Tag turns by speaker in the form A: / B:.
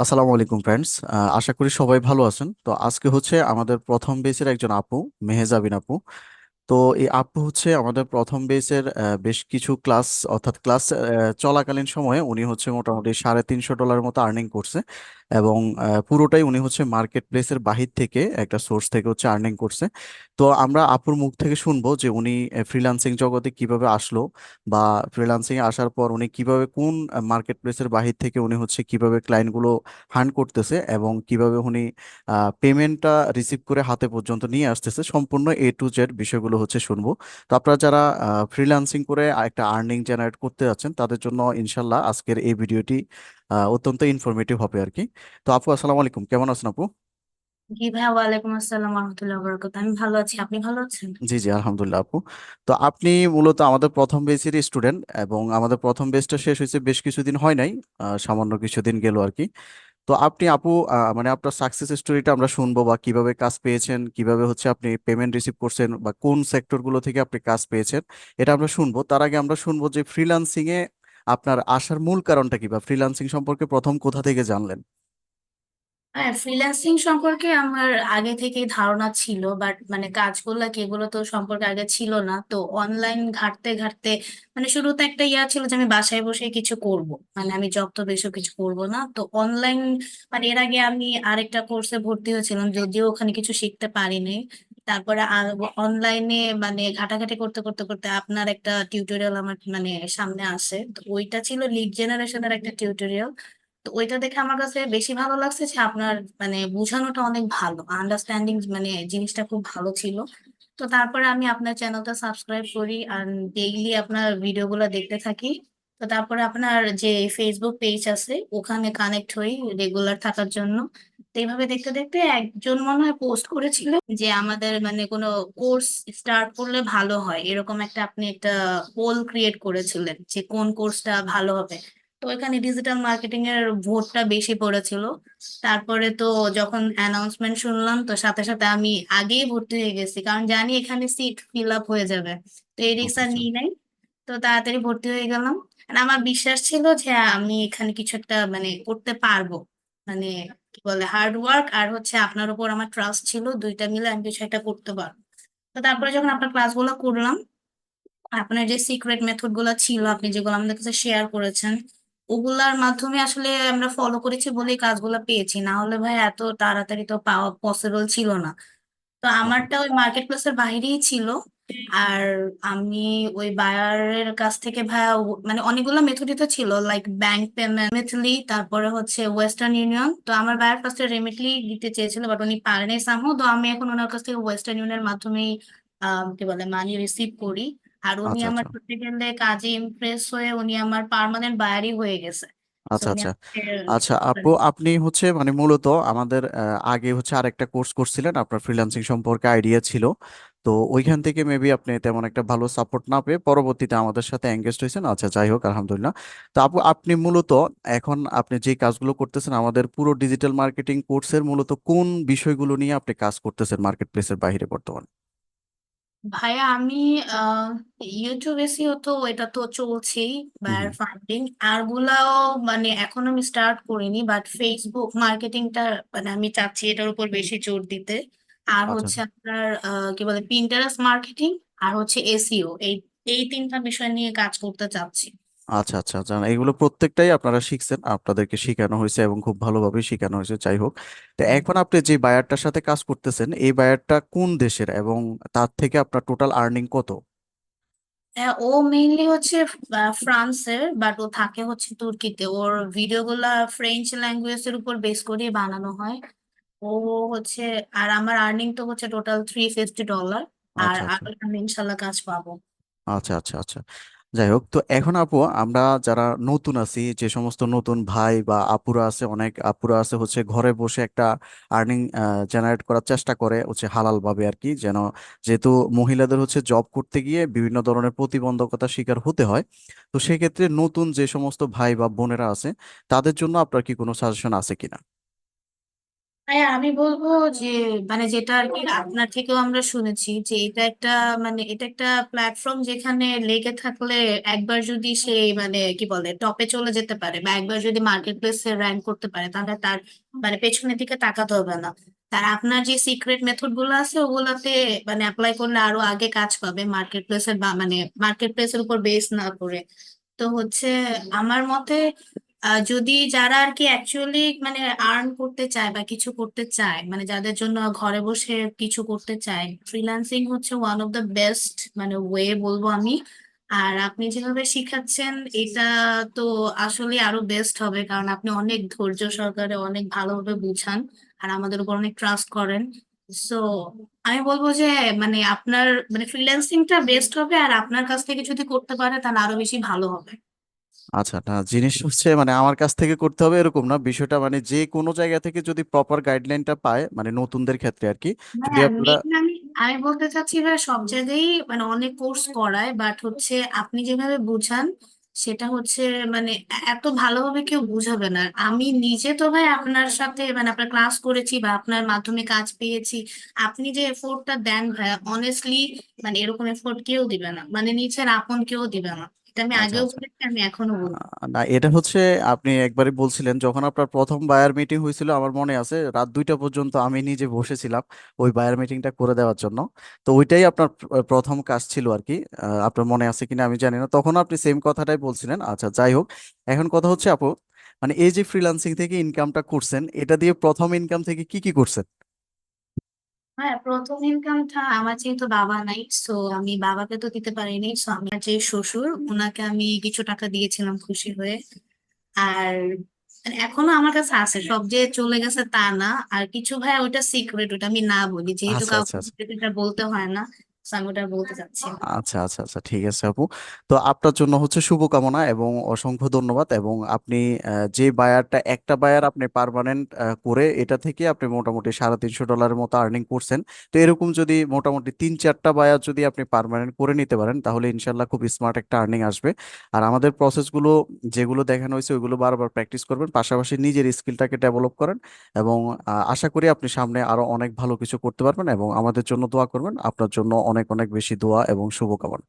A: আসসালামু আলাইকুম ফ্রেন্ডস আশা করি সবাই ভালো আছেন। তো আজকে হচ্ছে আমাদের প্রথম বেসের একজন আপু, মেহেজাবিন আপু। তো এই আপু হচ্ছে আমাদের প্রথম বেসের বেশ কিছু ক্লাস অর্থাৎ ক্লাস চলাকালীন সময়ে উনি হচ্ছে মোটামুটি সাড়ে তিনশো ডলার মতো আর্নিং করছে এবং পুরোটাই উনি হচ্ছে মার্কেট প্লেসের বাহির থেকে একটা সোর্স থেকে হচ্ছে আর্নিং করছে। তো আমরা আপুর মুখ থেকে শুনব যে উনি ফ্রিল্যান্সিং জগতে কীভাবে আসলো বা ফ্রিল্যান্সিং আসার পর উনি কীভাবে কোন মার্কেট প্লেসের বাহির থেকে উনি হচ্ছে কীভাবে ক্লায়েন্টগুলো হান্ড করতেছে এবং কীভাবে উনি পেমেন্টটা রিসিভ করে হাতে পর্যন্ত নিয়ে আসতেছে সম্পূর্ণ এ টু জেড বিষয়গুলো হচ্ছে শুনব। তো আপনারা যারা ফ্রিল্যান্সিং করে একটা আর্নিং জেনারেট করতে যাচ্ছেন তাদের জন্য ইনশাল্লাহ আজকের এই ভিডিওটি অত্যন্ত ইনফরমেটিভ হবে আর কি তো আপু আসসালামু আলাইকুম। কেমন আছেন আপু?
B: জি ভাইয়া ওয়ালাইকুম আসসালাম রহমতুল্লাহ বরকত আমি ভালো আছি। আপনি ভালো আছেন?
A: জি জি আলহামদুলিল্লাহ আপু। তো আপনি মূলত আমাদের প্রথম বেচেরই স্টুডেন্ট এবং আমাদের প্রথম বেচটা শেষ হয়েছে বেশ কিছুদিন হয় নাই সামান্য কিছুদিন গেল আর কি তো আপনি আপু মানে আপনার সাকসেস স্টোরিটা আমরা শুনব বা কীভাবে কাজ পেয়েছেন, কীভাবে হচ্ছে আপনি পেমেন্ট রিসিভ করছেন বা কোন সেক্টরগুলো থেকে আপনি কাজ পেয়েছেন, এটা আমরা শুনব। তার আগে আমরা শুনব যে ফ্রিল্যান্সিং এ আপনার আসার মূল কারণটা কি বা ফ্রিল্যান্সিং সম্পর্কে প্রথম কোথা থেকে জানলেন?
B: হ্যাঁ ফ্রিল্যান্সিং সম্পর্কে আমার আগে থেকেই ধারণা ছিল বাট মানে কাজগুলো কি এগুলো তো সম্পর্কে আগে ছিল না। তো অনলাইন ঘাঁটতে ঘাঁটতে মানে শুরুতে একটা ইয়া ছিল যে আমি বাসায় বসে কিছু করব। মানে আমি জব তো বেশি কিছু করব না। তো অনলাইন মানে এর আগে আমি আরেকটা কোর্সে ভর্তি হয়েছিলাম, যদিও ওখানে কিছু শিখতে পারিনি। তারপরে অনলাইনে মানে ঘাটাঘাটি করতে করতে করতে আপনার একটা টিউটোরিয়াল আমার মানে সামনে আসে। তো ওইটা ছিল লিড জেনারেশনের একটা টিউটোরিয়াল তো ওইটা দেখে আমার কাছে বেশি ভালো লাগছে যে আপনার মানে বোঝানোটা অনেক ভালো আন্ডারস্ট্যান্ডিং মানে জিনিসটা খুব ভালো ছিল। তো তারপরে আমি আপনার চ্যানেলটা সাবস্ক্রাইব করি আর ডেইলি আপনার ভিডিওগুলো দেখতে থাকি। তো তারপরে আপনার যে ফেসবুক পেজ আছে, ওখানে কানেক্ট হই রেগুলার থাকার জন্য। এইভাবে দেখতে দেখতে একজন মনে হয় পোস্ট করেছিল যে আমাদের মানে কোনো কোর্স স্টার্ট করলে ভালো হয়। এরকম একটা আপনি একটা পোল ক্রিয়েট করেছিলেন যে কোন কোর্সটা ভালো হবে। তো এখানে ডিজিটাল মার্কেটিং এর ভোটটা বেশি পড়েছিল। তারপরে তো যখন অ্যানাউন্সমেন্ট শুনলাম তো সাথে সাথে আমি আগেই ভর্তি হয়ে গেছি কারণ জানি এখানে সিট ফিল আপ হয়ে যাবে। তো এই রিস্ক
A: আচ্ছা
B: আর
A: আচ্ছা।
B: নিই নাই। তো তাড়াতাড়ি ভর্তি হয়ে গেলাম। আর আমার বিশ্বাস ছিল যে আমি এখানে কিছু একটা মানে করতে পারব। মানে কি বলে হার্ড ওয়ার্ক আর হচ্ছে আপনার উপর আমার ট্রাস্ট ছিল দুইটা মিলে আমি কিছু একটা করতে পারব। তো তারপরে যখন আপনার ক্লাসগুলো করলাম আপনার যে সিক্রেট মেথডগুলো ছিল আপনি যেগুলো আমাদের কাছে শেয়ার করেছেন ওগুলার মাধ্যমে আসলে আমরা ফলো করেছি বলেই কাজগুলো পেয়েছি। না হলে ভাই এত তাড়াতাড়ি তো পাওয়া পসিবল ছিল না। তো আমারটা ওই মার্কেট প্লেসের বাইরেই ছিল। আর আমি ওই বায়ারের কাছ থেকে ভাইয়া মানে অনেকগুলো মেথডই তো ছিল লাইক ব্যাংক পেমেন্ট রেমিটলি তারপরে হচ্ছে ওয়েস্টার্ন ইউনিয়ন তো আমার বায়ার ফার্স্টে রেমিটলি দিতে চেয়েছিল বাট উনি পারেনি সামহ তো আমি এখন ওনার কাছ থেকে ওয়েস্টার্ন ইউনিয়নের মাধ্যমেই কি বলে মানি রিসিভ করি। আর উনি
A: আচ্ছা
B: আমার
A: আচ্ছা।
B: গেলে কাজে ইমপ্রেস হয়ে উনি আমার পার্মানেন্ট বায়ারই হয়ে গেছে।
A: আচ্ছা
B: উনি
A: আচ্ছা।
B: আমাকে
A: আচ্ছা আপু আপনি হচ্ছে মানে মূলত আমাদের আহ, আগে হচ্ছে আরেকটা কোর্স করছিলেন আপনার ফ্রিল্যান্সিং সম্পর্কে আইডিয়া ছিল। তো ওইখান থেকে মেবি আপনি তেমন একটা ভালো সাপোর্ট না পেয়ে পরবর্তীতে আমাদের সাথে এঙ্গেজ হয়েছেন। আচ্ছা যাই হোক আলহামদুলিল্লাহ। তো আপু আপনি মূলত এখন আপনি যে কাজগুলো করতেছেন আমাদের পুরো ডিজিটাল মার্কেটিং কোর্সের মূলত কোন বিষয়গুলো নিয়ে আপনি কাজ করতেছেন মার্কেট প্লেসের বাইরে বর্তমানে?
B: ভাইয়া আমি আহ ইউটিউব এসিও তো এটা তো চলছেই বায়ার ফান্ডিং আর গুলাও মানে এখন আমি স্টার্ট করিনি বাট ফেসবুক মার্কেটিংটা মানে আমি চাচ্ছি এটার উপর বেশি জোর দিতে। আর
A: আচ্ছা।
B: হচ্ছে আপনার আহ, কি বলে পিন্টারেস্ট মার্কেটিং আর হচ্ছে এসিও এই এই তিনটা বিষয় নিয়ে কাজ করতে চাচ্ছি।
A: আচ্ছা আচ্ছা আচ্ছা। এগুলো প্রত্যেকটাই আপনারা শিখছেন আপনাদেরকে শেখানো হয়েছে এবং খুব ভালোভাবে শেখানো হয়েছে যাই হোক। তো এখন আপনি যে বায়ারটার সাথে কাজ করতেছেন এই বায়ারটা কোন দেশের এবং তার থেকে আপনার টোটাল আর্নিং কত?
B: হ্যাঁ ও মেইনলি হচ্ছে ফ্রান্সের বাট ও থাকে হচ্ছে তুর্কিতে। ওর ভিডিওগুলা ফ্রেঞ্চ ল্যাঙ্গুয়েজ এর উপর বেস করে বানানো হয়। ও হচ্ছে আর আমার আর্নিং তো হচ্ছে টোটাল থ্রি ফিফটি ডলার আর
A: আচ্ছা আচ্ছা।
B: আরও আমি ইনশাল্লাহ কাজ পাবো।
A: আচ্ছা আচ্ছা আচ্ছা। যাই হোক, তো এখন আপু, আমরা যারা নতুন আছি, যে সমস্ত নতুন ভাই বা আপুরা আছে, অনেক আপুরা আছে, হচ্ছে ঘরে বসে একটা আর্নিং জেনারেট করার চেষ্টা করে, হচ্ছে হালাল ভাবে আর কি, যেন যেহেতু মহিলাদের হচ্ছে জব করতে গিয়ে বিভিন্ন ধরনের প্রতিবন্ধকতার শিকার হতে হয়, তো সেক্ষেত্রে নতুন যে সমস্ত ভাই বা বোনেরা আছে, তাদের জন্য আপনার কি কোনো সাজেশন আছে কিনা?
B: হ্যাঁ আমি বলব যে মানে যেটা আর কি আপনার থেকেও আমরা শুনেছি যে, এটা একটা মানে এটা একটা প্ল্যাটফর্ম যেখানে লেগে থাকলে একবার যদি সে মানে কি বলে টপে চলে যেতে পারে বা একবার যদি মার্কেট প্লেসে র্যাঙ্ক করতে পারে, তাহলে তার মানে পেছনের দিকে তাকাতে হবে না। তার আপনার যে সিক্রেট মেথডগুলো আছে, ওগুলাতে মানে অ্যাপ্লাই করলে আরও আগে কাজ পাবে মার্কেট প্লেসের বা মানে মার্কেট প্লেসের উপর বেস না করে। তো হচ্ছে, আমার মতে যদি যারা আর কি অ্যাকচুয়ালি মানে আর্ন করতে চায় বা কিছু করতে চায় মানে যাদের জন্য ঘরে বসে কিছু করতে চায় ফ্রিল্যান্সিং হচ্ছে ওয়ান অফ দ্য বেস্ট মানে ওয়ে বলব আমি। আর আপনি যেভাবে শিখাচ্ছেন, এটা তো আসলে আরও বেস্ট হবে, কারণ আপনি অনেক ধৈর্য সহকারে অনেক ভালোভাবে বুঝান আর আমাদের উপর অনেক ট্রাস্ট করেন। সো আমি বলব যে মানে আপনার মানে ফ্রিল্যান্সিংটা বেস্ট হবে আর আপনার কাছ থেকে যদি করতে পারে তাহলে আরও বেশি ভালো হবে।
A: আচ্ছা না জিনিস হচ্ছে মানে আমার কাছ থেকে করতে হবে এরকম না। বিষয়টা মানে যে কোনো জায়গা থেকে যদি প্রপার গাইডলাইনটা পায় মানে নতুনদের ক্ষেত্রে আর কি যদি
B: হ্যাঁ
A: আপনারা
B: মেইন আমি আমি বলতে চাচ্ছি ভাই সব জায়গায় মানে অনেক কোর্স করায় বাট হচ্ছে আপনি যেভাবে বুঝান সেটা হচ্ছে মানে এত ভালোভাবে কেউ বুঝাবে না। আমি নিজে তো ভাই আপনার সাথে মানে আপনার ক্লাস করেছি বা আপনার মাধ্যমে কাজ পেয়েছি আপনি যে এফোর্টটা দেন ভাই অনেস্টলি মানে এরকম এফোর্ট কেউ দিবে না। মানে নিচের আপন কেউ দিবে না। এটা আমি
A: আচ্ছা
B: আগেও
A: আচ্ছা।
B: বলেছি আমি এখনও বলব
A: আহ, না এটা হচ্ছে আপনি একবারই বলছিলেন যখন আপনার প্রথম বায়ার মিটিং হয়েছিল আমার মনে আছে রাত দুইটা পর্যন্ত আমি নিজে বসেছিলাম ওই বায়ার মিটিংটা করে দেওয়ার জন্য। তো ওইটাই আপনার প্র- প্রথম কাজ ছিল আর কি আহ, আপনার মনে আছে কিনা আমি জানি না। তখন আপনি সেম কথাটাই বলছিলেন আচ্ছা যাই হোক। এখন কথা হচ্ছে আপু মানে এই যে ফ্রিল্যান্সিং থেকে ইনকামটা করছেন এটা দিয়ে প্রথম ইনকাম থেকে কি কি করছেন?
B: হ্যাঁ প্রথম ইনকামটা আমার যেহেতু বাবা নাই সো আমি বাবাকে তো দিতে পারিনি সো আমার যে শ্বশুর ওনাকে আমি কিছু টাকা দিয়েছিলাম খুশি হয়ে। আর মানে এখনও আমার কাছে আছে সব যে চলে গেছে তা না। আর কিছু ভাই ওটা সিক্রেট ওটা আমি না বলি যেহেতু
A: আচ্ছা আচ্ছা
B: কাউকে
A: আচ্ছা।
B: এটা বলতে হয় না।
A: আচ্ছা আচ্ছা আচ্ছা ঠিক আছে আপু। তো আপনার জন্য হচ্ছে শুভকামনা এবং অসংখ্য ধন্যবাদ এবং আপনি যে বায়ারটা একটা বায়ার আপনি পার্মানেন্ট করে এটা থেকে আপনি মোটামুটি সাড়ে তিনশো ডলারের মতো আর্নিং করছেন। তো এরকম যদি মোটামুটি তিন চারটা বায়ার যদি আপনি পার্মানেন্ট করে নিতে পারেন, তাহলে ইনশাল্লাহ খুব স্মার্ট একটা আর্নিং আসবে। আর আমাদের প্রসেসগুলো যেগুলো দেখানো হয়েছে, ওইগুলো বারবার প্র্যাকটিস করবেন, পাশাপাশি নিজের স্কিলটাকে ডেভেলপ করেন এবং আশা করি আপনি সামনে আরও অনেক ভালো কিছু করতে পারবেন এবং আমাদের জন্য দোয়া করবেন। আপনার জন্য অনেক অনেক বেশি দোয়া এবং শুভকামনা।